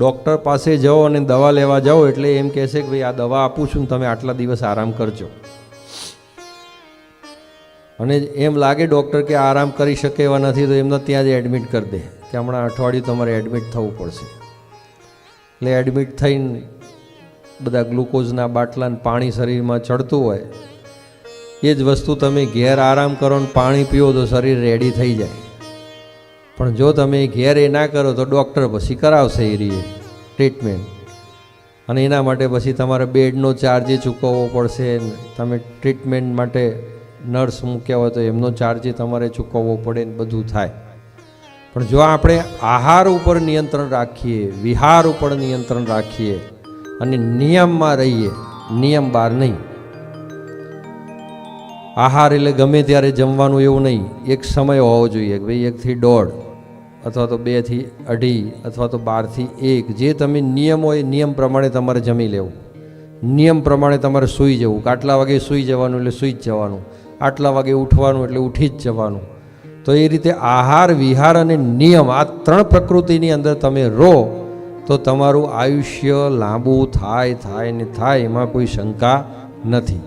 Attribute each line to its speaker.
Speaker 1: Doctor પાસે જાઓ અને દવા લેવા જાઓ એટલે એમ કહેશે કે ભાઈ, આ દવા આપું છું તમે આટલા દિવસ આરામ કરજો. અને એમ લાગે ડૉક્ટર કે આરામ કરી શકે એવા નથી, તો એમને ત્યાં જ એડમિટ કરી દે કે હમણાં અઠવાડિયું તમારે એડમિટ થવું પડશે. એટલે એડમિટ થઈને બધા ગ્લુકોઝના બાટલા ને પાણી શરીરમાં ચડતું હોય, એ જ વસ્તુ તમે ઘેર આરામ કરો ને પાણી પીવો તો શરીર રેડી થઈ જાય. પણ જો તમે ઘેર એ ના કરો તો ડૉક્ટર પછી કરાવશે એ રીએ ટ્રીટમેન્ટ અને એના માટે પછી તમારે બેડનો ચાર્જ ચૂકવવો પડશે. તમે ટ્રીટમેન્ટ માટે નર્સ મૂક્યા હોય તો એમનો ચાર્જ તમારે ચૂકવવો પડે ને બધું થાય. પણ જો આપણે આહાર ઉપર નિયંત્રણ રાખીએ, વિહાર ઉપર નિયંત્રણ રાખીએ અને નિયમમાં રહીએ, નિયમ બહાર નહીં. આહાર એટલે ગમે ત્યારે જમવાનું એવું નહીં. એક સમય હોવો જોઈએ ભાઈ એકથી દોઢ. અથવા તો બેથી અઢી અથવા તો બારથી એક, જે તમે નિયમ હોય નિયમ પ્રમાણે તમારે જમી લેવું. નિયમ પ્રમાણે તમારે સૂઈ જવું. આટલા વાગે સૂઈ જવાનું એટલે સૂઈ જ જવાનું. આટલા વાગે ઉઠવાનું એટલે ઉઠી જ જવાનું. તો એ રીતે આહાર, વિહાર અને નિયમ આ ત્રણ પ્રકૃતિની અંદર તમે રહો, તો તમારું આયુષ્ય લાંબુ થાય થાય ને થાય એમાં કોઈ શંકા નથી.